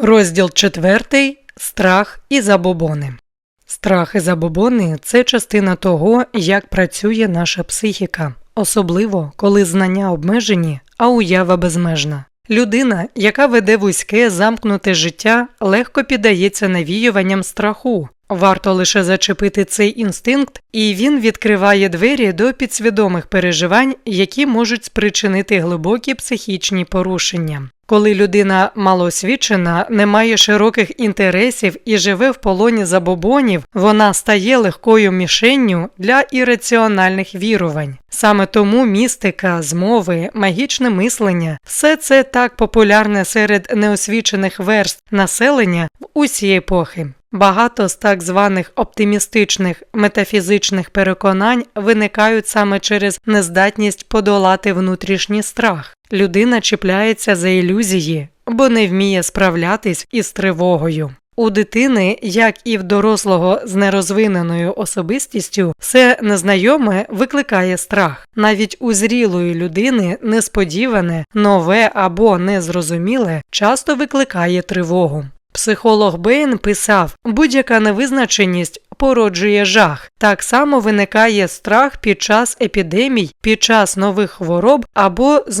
Розділ 4. Страх і забобони. Страх і забобони це частина того, як працює наша психіка, особливо коли знання обмежені, а уява безмежна. Людина, яка веде вузьке замкнуте життя, легко піддається навіюванням страху. Варто лише зачепити цей інстинкт, і він відкриває двері до підсвідомих переживань, які можуть спричинити глибокі психічні порушення. Коли людина малоосвічена, не має широких інтересів і живе в полоні забобонів, вона стає легкою мішенню для ірраціональних вірувань. Саме тому містика, змови, магічне мислення все це так популярне серед неосвічених верст населення в усі епохи. Багато з так званих оптимістичних метафізичних переконань виникають саме через нездатність подолати внутрішній страх. Людина чіпляється за ілюзії, бо не вміє справлятись із тривогою. У дитини, як і в дорослого з нерозвиненою особистістю, все незнайоме викликає страх. Навіть у зрілої людини несподіване, нове або незрозуміле часто викликає тривогу. Психолог Бейн писав, будь-яка невизначеність породжує жах. Так само виникає страх під час епідемій, під час нових хвороб або з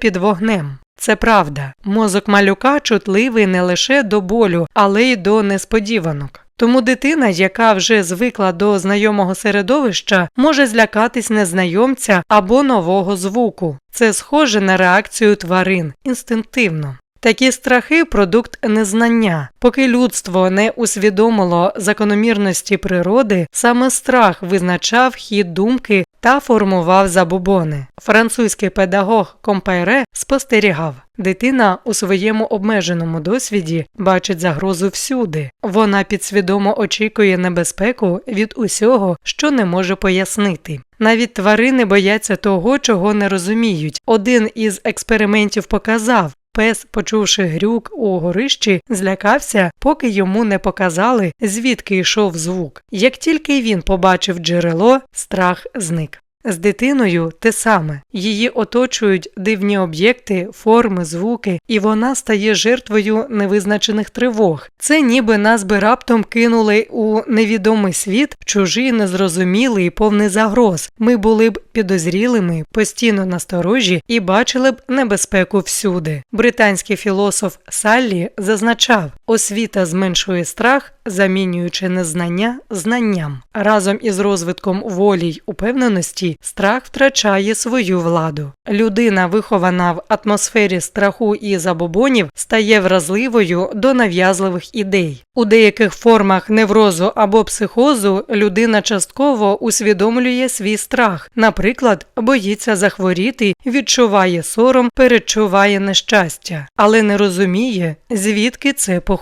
під вогнем. Це правда. Мозок малюка чутливий не лише до болю, але й до несподіванок. Тому дитина, яка вже звикла до знайомого середовища, може злякатись незнайомця або нового звуку. Це схоже на реакцію тварин інстинктивно. Такі страхи продукт незнання. Поки людство не усвідомило закономірності природи, саме страх визначав хід думки та формував забобони. Французький педагог Компайре спостерігав. Дитина у своєму обмеженому досвіді бачить загрозу всюди. Вона підсвідомо очікує небезпеку від усього, що не може пояснити. Навіть тварини бояться того, чого не розуміють. Один із експериментів показав, Пес, почувши грюк у горищі, злякався, поки йому не показали, звідки йшов звук. Як тільки він побачив джерело, страх зник. З дитиною те саме її оточують дивні об'єкти, форми, звуки, і вона стає жертвою невизначених тривог. Це ніби нас би раптом кинули у невідомий світ, чужий, незрозумілий, і повний загроз. Ми були б підозрілими, постійно насторожі і бачили б небезпеку всюди. Британський філософ Саллі зазначав, освіта зменшує страх, замінюючи незнання знанням. Разом із розвитком волі й упевненості страх втрачає свою владу. Людина, вихована в атмосфері страху і забобонів, стає вразливою до нав'язливих ідей. У деяких формах неврозу або психозу людина частково усвідомлює свій страх, наприклад, боїться захворіти, відчуває сором, перечуває нещастя, але не розуміє, звідки це походить.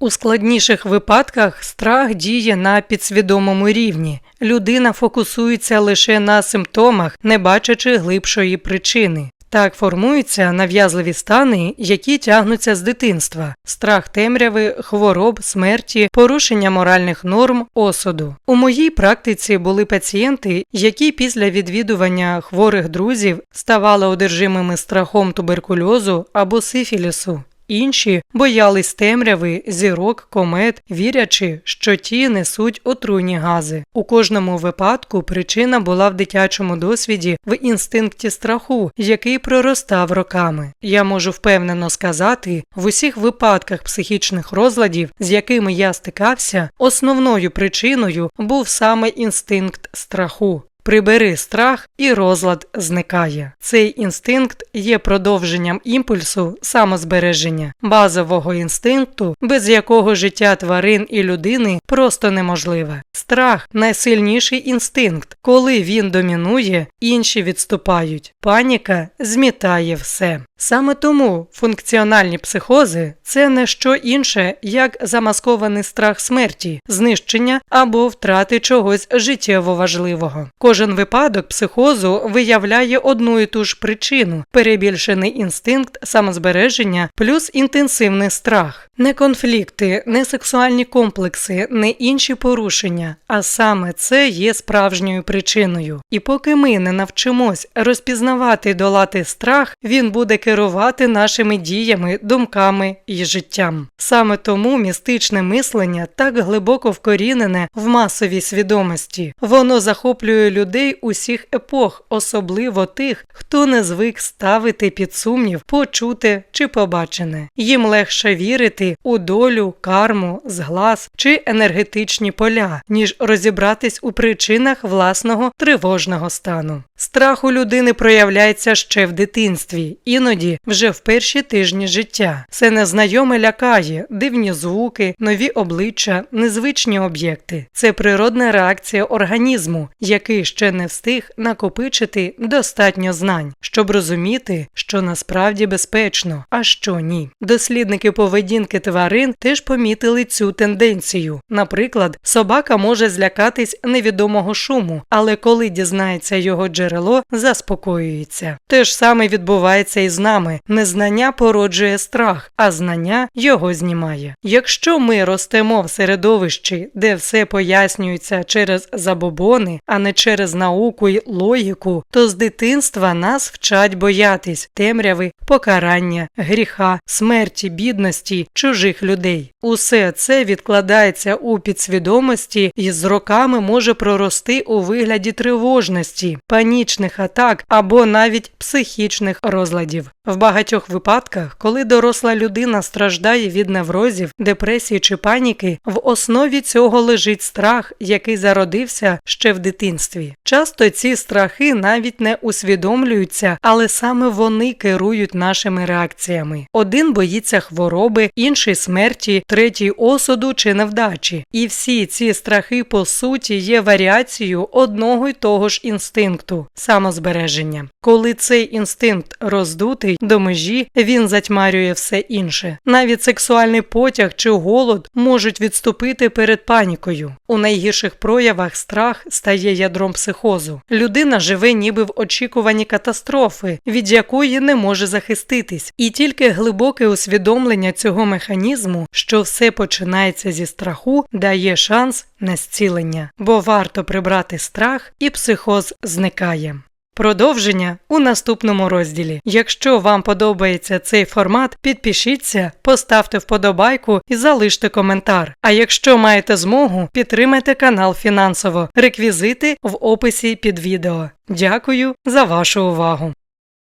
У складніших випадках страх діє на підсвідомому рівні. Людина фокусується лише на симптомах, не бачачи глибшої причини. Так формуються нав'язливі стани, які тягнуться з дитинства, страх темряви, хвороб, смерті, порушення моральних норм, осуду. У моїй практиці були пацієнти, які після відвідування хворих друзів ставали одержимими страхом туберкульозу або сифілісу. Інші боялись темряви, зірок, комет, вірячи, що ті несуть отруйні гази. У кожному випадку причина була в дитячому досвіді в інстинкті страху, який проростав роками. Я можу впевнено сказати, в усіх випадках психічних розладів, з якими я стикався, основною причиною був саме інстинкт страху. Прибери страх і розлад зникає. Цей інстинкт є продовженням імпульсу самозбереження, базового інстинкту, без якого життя тварин і людини просто неможливе. Страх найсильніший інстинкт. Коли він домінує, інші відступають. Паніка змітає все. Саме тому функціональні психози це не що інше, як замаскований страх смерті, знищення або втрати чогось життєво важливого. Кожен випадок психозу виявляє одну і ту ж причину перебільшений інстинкт самозбереження плюс інтенсивний страх. Не конфлікти, не сексуальні комплекси, не інші порушення, а саме це є справжньою причиною. І поки ми не навчимось розпізнавати і долати страх, він буде керувати нашими діями, думками і життям. Саме тому містичне мислення так глибоко вкорінене в масовій свідомості. Воно захоплює людей усіх епох, особливо тих, хто не звик ставити під сумнів, почуте чи побачене. Їм легше вірити у долю, карму, зглас чи енергетичні поля, ніж розібратись у причинах власного тривожного стану. Страх у людини проявляється ще в дитинстві, іноді вже в перші тижні життя. Це незнайоме лякає, дивні звуки, нові обличчя, незвичні об'єкти. Це природна реакція організму, який ще не встиг накопичити достатньо знань, щоб розуміти, що насправді безпечно, а що ні. Дослідники поведінки тварин теж помітили цю тенденцію. Наприклад, собака може злякатись невідомого шуму, але коли дізнається його джерело, заспокоюється. Те ж саме відбувається і з нами. Незнання породжує страх, а знання його знімає. Якщо ми ростемо в середовищі, де все пояснюється через забобони, а не через науку й логіку, то з дитинства нас вчать боятись темряви, покарання, гріха, смерті, бідності, чужих людей. Усе це відкладається у підсвідомості і з роками може прорости у вигляді тривожності, панічних атак або навіть психічних розладів. В багатьох випадках, коли доросла людина страждає від неврозів, депресії чи паніки, в основі цього лежить страх, який зародився ще в дитинстві. Часто ці страхи навіть не усвідомлюються, але саме вони керують нашими реакціями. Один боїться хвороби, інший смерті, третій осуду чи невдачі. І всі ці страхи, по суті, є варіацією одного й того ж інстинкту самозбереження. Коли цей інстинкт роздутий до межі, він затьмарює все інше. Навіть сексуальний потяг чи голод можуть відступити перед панікою. У найгірших проявах страх стає ядром психозу. Людина живе ніби в очікуванні катастрофи, від якої не може захиститись, і тільки глибоке усвідомлення цього механізму, що все починається зі страху, дає шанс на зцілення, бо варто прибрати страх, і психоз зникає. Продовження у наступному розділі. Якщо вам подобається цей формат, підпишіться, поставте вподобайку і залиште коментар. А якщо маєте змогу, підтримайте канал фінансово. Реквізити в описі під відео. Дякую за вашу увагу!